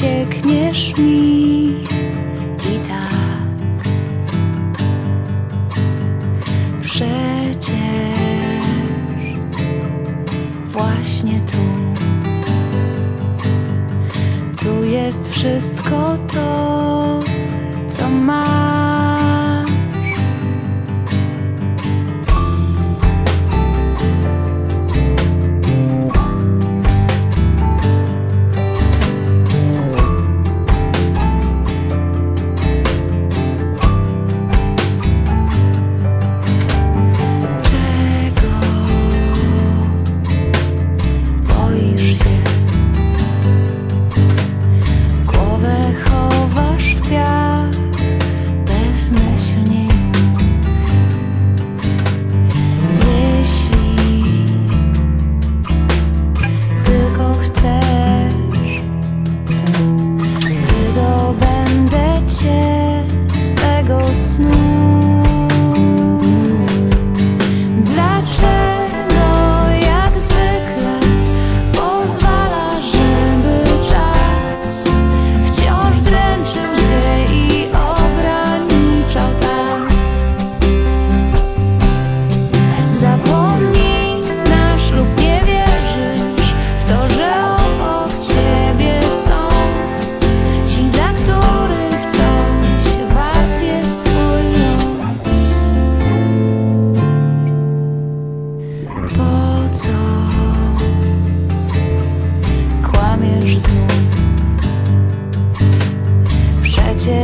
uciekniesz mi. I tak. Przecież właśnie tu. Tu jest wszystko to co mam. snow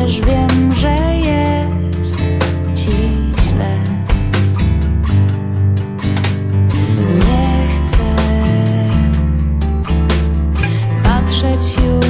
też wiem, że jest ci źle. Nie chcę patrzeć już.